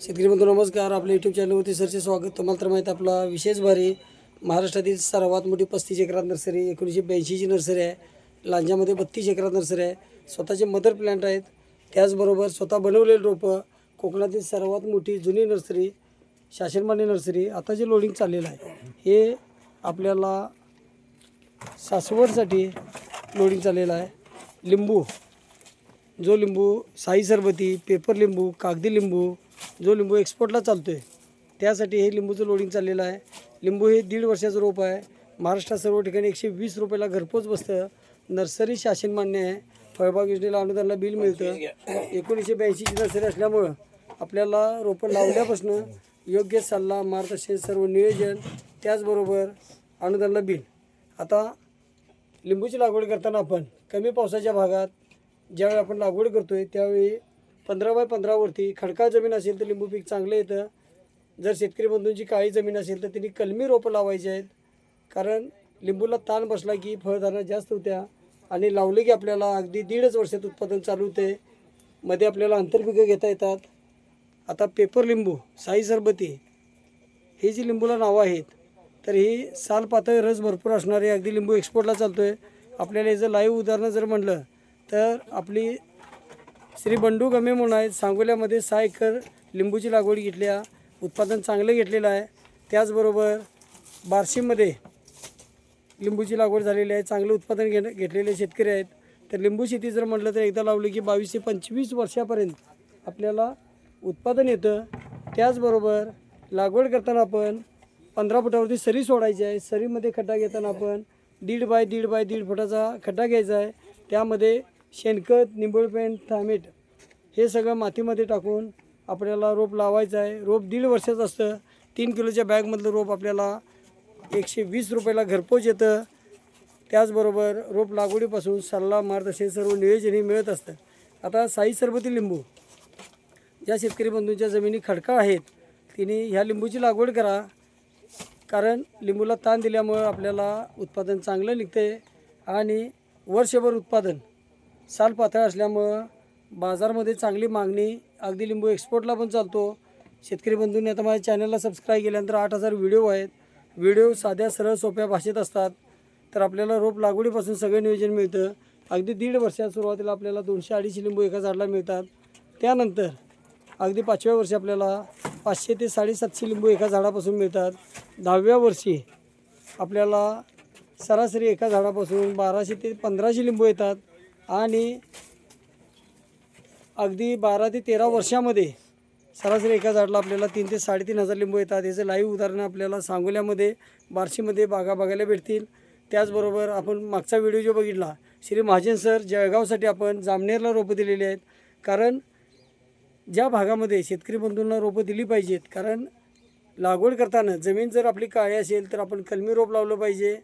शेतकरी बंधू नमस्कार. आपल्या यूट्यूब चॅनलवरती सरचे स्वागत. तुम्हाला तर माहीत आपला विशेष भारी महाराष्ट्रातील सर्वात मोठी पस्तीस एकरात नर्सरी एकोणीसशे ब्याऐंशीची नर्सरी आहे. लांजामध्ये बत्तीस एकरात नर्सरी आहे. स्वतःचे मदर प्लॅन्ट आहेत. त्याचबरोबर स्वतः बनवलेली रोपं कोकणातील सर्वात मोठी जुनी नर्सरी शासनमान्य नर्सरी आता जे लोडिंग चाललेलं आहे हे आपल्याला सासवडसाठी लोडिंग चाललेलं आहे. लिंबू. जो लिंबू साई सरबती पेपर लिंबू कागदी लिंबू जो लिंबू एक्सपोर्टला चालतो आहे त्यासाठी हे लिंबूचं लोडिंग चाललेलं आहे. लिंबू हे दीड वर्षाचं रोप आहे. महाराष्ट्रात सर्व ठिकाणी एकशे वीस रुपयाला घरपोच बसतं. नर्सरी शासन मान्य आहे. फळबाग योजनेला अनुदानाला बिल मिळतं. एकोणीसशे ब्याऐंशीची नर्सरी असल्यामुळं आपल्याला रोपं लावल्यापासून योग्य सल्ला मार्गदर्शन सर्व नियोजन त्याचबरोबर अनुदानला बिल. आता लिंबूची लागवड करताना आपण कमी पावसाच्या भागात ज्यावेळी आपण लागवड करतो आहे त्यावेळी पंधरा बाय पंधरावरती खडकाळ जमीन असेल तर लिंबू पीक चांगलं येतं. जर शेतकरी बंधूंची काळी जमीन असेल तर त्यांनी कलमी रोपं लावायची आहेत. कारण लिंबूला ताण बसला की फळधारणा जास्त होत्या आणि लावले की आपल्याला अगदी दीडच वर्षात उत्पादन चालू होते. मध्ये आपल्याला आंतरपिकं घेता येतात. आता पेपर लिंबू साई सरबती ही जी लिंबूला नावं आहेत तर ही साल पातळी रस भरपूर असणारी अगदी लिंबू एक्सपोर्टला चालतो आहे आपल्याला याचं लाईव्ह उदाहरणं जर म्हणलं तर आपली श्री बंडू गमे म्हणून आहेत. सांगोल्यामध्ये सहा एकर लिंबूची लागवड घेतल्या उत्पादन चांगलं घेतलेलं आहे. त्याचबरोबर बार्शीमध्ये लिंबूची लागवड झालेली आहे. चांगलं उत्पादन घेणं घेतलेले शेतकरी आहेत. तर लिंबू शेती जर म्हटलं तर एकदा लावली की बावीस ते पंचवीस वर्षापर्यंत आपल्याला उत्पादन येतं. त्याचबरोबर लागवड करताना आपण पंधरा फुटावरती सरी सोडायची आहे. सरीमध्ये खड्डा घेताना आपण दीड बाय दीड बाय दीड फुटाचा खड्डा घ्यायचा आहे. त्यामध्ये शेणखत निंबळपेंट थामेट हे सगळं मातीमध्ये टाकून आपल्याला रोप लावायचं आहे. रोप दीड वर्षाचं असतं. तीन किलोच्या बॅगमधलं रोप आपल्याला एकशे वीस रुपयाला घरपोच येतं. त्याचबरोबर रोप लागवडीपासून सल्ला मार्गदर्शन सर्व नियोजन हे मिळत असतं. आता साई सरबती लिंबू. ज्या शेतकरी बंधूंच्या जमिनी खडकाळ आहेत. तिने ह्या लिंबूची लागवड करा. कारण लिंबूला ताण दिल्यामुळं आपल्याला उत्पादन चांगलं निघते आणि वर्षभर उत्पादन साल पातळ असल्यामुळं बाजारमध्ये चांगली मागणी अगदी लिंबू एक्सपोर्टला पण चालतो. शेतकरी बंधूंनी आता माझ्या चॅनलला सबस्क्राईब केल्यानंतर आठ हजार व्हिडिओ आहेत. व्हिडिओ साध्या सरळ सोप्या भाषेत असतात. तर आपल्याला रोप लागवडीपासून सगळं नियोजन मिळतं. अगदी दीड वर्षात सुरुवातीला आपल्याला दोनशे अडीचशे लिंबू एका झाडाला मिळतात. त्यानंतर अगदी पाचव्या वर्षी आपल्याला पाचशे ते साडेसातशे लिंबू एका झाडापासून मिळतात. दहाव्या वर्षी आपल्याला सरासरी एका झाडापासून बाराशे ते पंधराशे लिंबू येतात. आणि अगदी बारा ते तेरा वर्षामध्ये सरासरी एका झाडाला आपल्याला तीन ते साडेतीन हजार लिंबू येतात. याचं लाईव्ह उदाहरणं आपल्याला सांगोल्यामध्ये बार्शीमध्ये बागा बघायला भेटतील. त्याचबरोबर आपण मागचा व्हिडिओ जो बघितला श्री महाजन सर जळगावसाठी आपण जामनेरला रोपं दिलेली आहेत. कारण ज्या भागामध्ये शेतकरी बंधूंना रोपं दिली पाहिजेत कारण लागवड करताना जमीन जर आपली काळी असेल तर आपण कलमी रोप लावलं पाहिजे.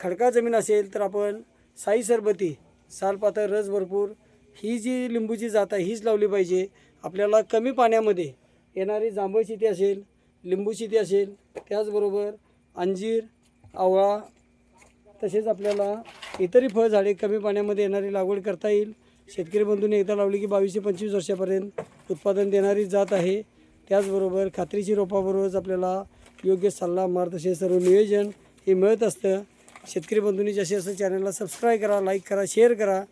खडका जमीन असेल तर आपण साई सरबती सालपातळ रस भरपूर ही जी लिंबूची जात आहे हीच लावली पाहिजे. आपल्याला कमी पाण्यामध्ये येणारी जांभळ शेती असेल लिंबू शेती असेल त्याचबरोबर अंजीर आवळा तसेच आपल्याला इतरही फळझाडे कमी पाण्यामध्ये येणारी लागवड करता येईल. शेतकरी बंधूंनी एकदा लावली की बावीस ते पंचवीस वर्षापर्यंत उत्पादन देणारी जात आहे. त्याचबरोबर खात्रीची रोपाबरोबरच आपल्याला योग्य सल्ला मार्गदर्शन सर्व नियोजन हे मिळत असतं. शेतकरी बंधूंनी जसे असं चॅनलला सबस्क्राईब करा लाईक करा शेअर करा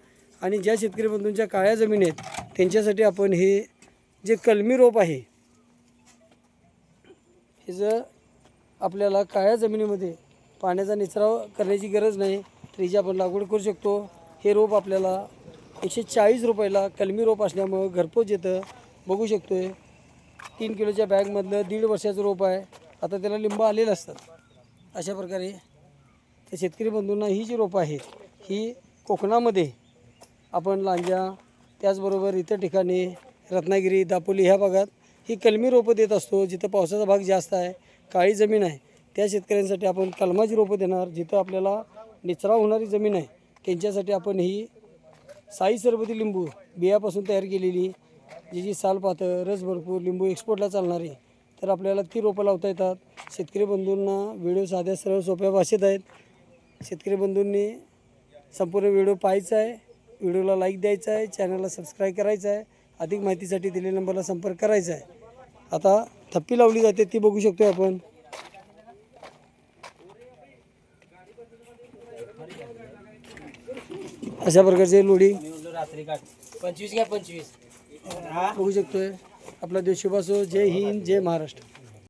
आणि ज्या शेतकरी बंधूंच्या काळ्या जमीन आहेत त्यांच्यासाठी आपण हे जे कलमी रोप आहे हे जर आपल्याला काळ्या जमिनीमध्ये पाण्याचा निचराव करण्याची गरज नाही तर हिची आपण लागवड करू शकतो. हे रोप आपल्याला एकशे चाळीस रुपयाला कलमी रोप असल्यामुळं घरपोच येतं. बघू शकतो आहे तीन किलोच्या बॅगमधलं दीड वर्षाचं रोप आहे. आता त्याला लिंब आलेलं असतात. अशा प्रकारे शेतकरी बंधूंना ही जी रोपं आहेत ही कोकणामध्ये आपण लांजा त्याचबरोबर इतर ठिकाणी रत्नागिरी दापोली ह्या भागात ही कलमी रोपं देत असतो जिथं पावसाचा भाग जास्त आहे काळी जमीन आहे. त्या शेतकऱ्यांसाठी आपण कलमाची रोपं देणार जिथं आपल्याला निचरा होणारी जमीन आहे. त्यांच्यासाठी आपण ही साई सरबती लिंबू बियापासून तयार केलेली जी जी साल पातळ रस भरपूर लिंबू एक्सपोर्टला चालणारी तर आपल्याला ती रोपं लावता येतात. शेतकरी बंधूंना व्हिडिओ साध्या सरळ सोप्या भाषेत आहेत. शेतकरी बंधूंनी संपूर्ण व्हिडिओ पाहायचा आहे. व्हिडिओला लाईक द्यायचा आहे. चॅनलला सबस्क्राईब करायचं आहे. अधिक माहितीसाठी दिलेल्या नंबरला संपर्क करायचा आहे. आता थप्पी लावली जाते ती बघू शकतो आपण. अशा प्रकारचे काढ पंचवीस घ्या पंचवीस. बघू शकतोय. आपला देश जय हिंद जय महाराष्ट्र.